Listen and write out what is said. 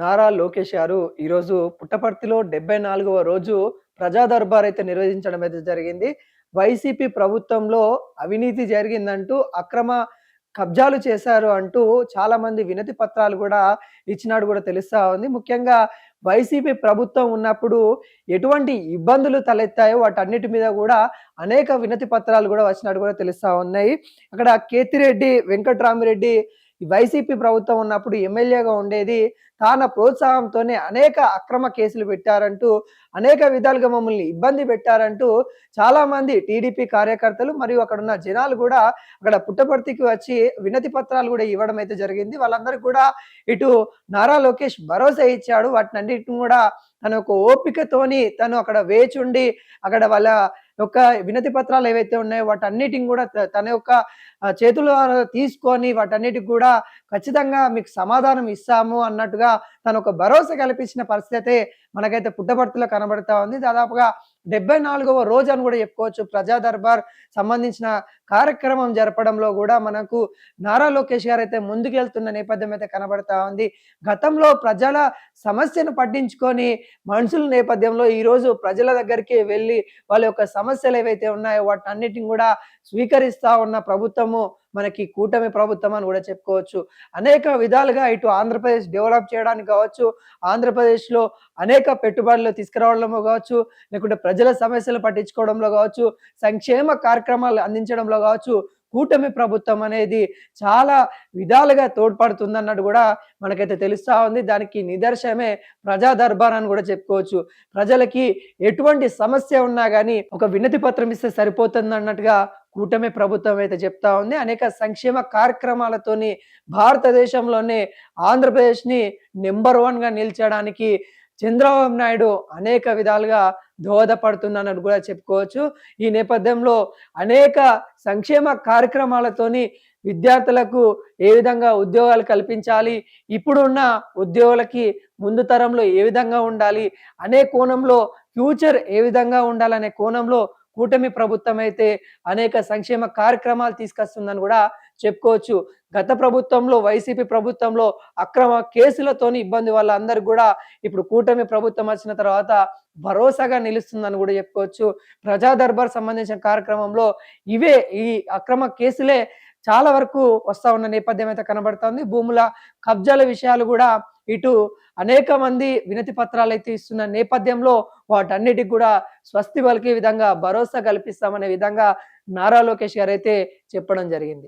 నారా లోకేష్ గారు ఈరోజు పుట్టపర్తిలో డెబ్బై నాలుగవ రోజు ప్రజా దర్బార్ అయితే నిర్వహించడం అయితే జరిగింది. వైసీపీ ప్రభుత్వంలో అవినీతి జరిగిందంటూ అక్రమ కబ్జాలు చేశారు అంటూ చాలా మంది వినతి పత్రాలు కూడా ఇచ్చినాడు కూడా తెలుస్తా ఉంది. ముఖ్యంగా వైసీపీ ప్రభుత్వం ఉన్నప్పుడు ఎటువంటి ఇబ్బందులు తలెత్తాయో వాటన్నిటి మీద కూడా అనేక వినతి పత్రాలు కూడా వచ్చినట్టు కూడా తెలుస్తా ఉన్నాయి. అక్కడ కేతిరెడ్డి వెంకట్రామిరెడ్డి ఈ వైసీపీ ప్రభుత్వం ఉన్నప్పుడు ఎమ్మెల్యేగా ఉండేది. తాన ప్రోత్సాహంతోనే అనేక అక్రమ కేసులు పెట్టారంటూ అనేక విధాలుగా మమ్మల్ని ఇబ్బంది పెట్టారంటూ చాలా మంది టీడీపీ కార్యకర్తలు మరియు అక్కడ ఉన్న జనాలు కూడా అక్కడ పుట్టపర్తికి వచ్చి వినతి పత్రాలు కూడా ఇవ్వడం అయితే జరిగింది. వాళ్ళందరికీ కూడా ఇటు నారా లోకేష్ భరోసా ఇచ్చాడు. వాటినన్నిటిని కూడా తన యొక్క ఓపికతోని తను అక్కడ వేచుండి అక్కడ వాళ్ళ యొక్క వినతి పత్రాలు ఏవైతే ఉన్నాయో వాటన్నిటిని కూడా తన యొక్క చేతుల తీసుకొని వాటన్నిటికి కూడా ఖచ్చితంగా మీకు సమాధానం ఇస్తాము అన్నట్టుగా తను ఒక భరోసా కల్పించిన పరిస్థితి మనకైతే పుట్టపర్తిలో కనబడతా ఉంది. దాదాపుగా డెబ్బై నాలుగవ రోజు అని కూడా చెప్పుకోవచ్చు. ప్రజా దర్బార్ సంబంధించిన కార్యక్రమం జరపడంలో కూడా మనకు నారా లోకేష్ గారు అయితే ముందుకెళ్తున్న నేపథ్యం అయితే కనబడతా ఉంది. గతంలో ప్రజల సమస్యను పట్టించుకొని మనుషుల నేపథ్యంలో ఈరోజు ప్రజల దగ్గరికి వెళ్ళి వాళ్ళ యొక్క సమస్యలు ఏవైతే ఉన్నాయో వాటన్నిటిని అన్నిటిని కూడా స్వీకరిస్తా ఉన్న ప్రభుత్వం ప్రభుత్వము మనకి కూటమి ప్రభుత్వం అని కూడా చెప్పుకోవచ్చు. అనేక విధాలుగా ఇటు ఆంధ్రప్రదేశ్ డెవలప్ చేయడానికి కావచ్చు ఆంధ్రప్రదేశ్లో అనేక పెట్టుబడులు తీసుకురావడంలో కావచ్చు లేకుంటే ప్రజల సమస్యలు పట్టించుకోవడంలో కావచ్చు సంక్షేమ కార్యక్రమాలు అందించడంలో కావచ్చు కూటమి ప్రభుత్వం అనేది చాలా విధాలుగా తోడ్పడుతుంది అన్నట్టు కూడా మనకైతే తెలుస్తూ ఉంది. దానికి నిదర్శనమే ప్రజా దర్బార్ అని కూడా చెప్పుకోవచ్చు. ప్రజలకి ఎటువంటి సమస్య ఉన్నా కానీ ఒక వినతి పత్రం ఇస్తే సరిపోతుంది అన్నట్టుగా కూటమి ప్రభుత్వం అయితే చెప్తా ఉంది. అనేక సంక్షేమ కార్యక్రమాలతోని భారతదేశంలోనే ఆంధ్రప్రదేశ్ని నెంబర్ వన్గా నిలిచడానికి చంద్రబాబు నాయుడు అనేక విధాలుగా దోహదపడుతున్నానని కూడా చెప్పుకోవచ్చు. ఈ నేపథ్యంలో అనేక సంక్షేమ కార్యక్రమాలతోని విద్యార్థులకు ఏ విధంగా ఉద్యోగాలు కల్పించాలి ఇప్పుడున్న ఉద్యోగులకి ముందు తరంలో ఏ విధంగా ఉండాలి అనే కోణంలో ఫ్యూచర్ ఏ విధంగా ఉండాలనే కోణంలో కూటమి ప్రభుత్వం అయితే అనేక సంక్షేమ కార్యక్రమాలు తీసుకొస్తుందని కూడా చెప్పుకోవచ్చు. గత ప్రభుత్వంలో వైసీపీ ప్రభుత్వంలో అక్రమ కేసులతోని ఇబ్బంది వల్ల అందరికి కూడా ఇప్పుడు కూటమి ప్రభుత్వం వచ్చిన తర్వాత భరోసాగా నిలుస్తుందని కూడా చెప్పుకోవచ్చు. ప్రజా దర్బార్ సంబంధించిన కార్యక్రమంలో ఇవే ఈ అక్రమ కేసులే చాలా వరకు వస్తా ఉన్న నేపథ్యం అయితే కనబడుతోంది. భూముల కబ్జాల విషయాలు కూడా ఇటు అనేక మంది వినతి పత్రాలు అయితే ఇస్తున్న నేపథ్యంలో వాటన్నిటికి కూడా స్వస్తి పలికే విధంగా భరోసా కల్పిస్తామనే విధంగా నారా లోకేష్ గారు అయితే చెప్పడం జరిగింది.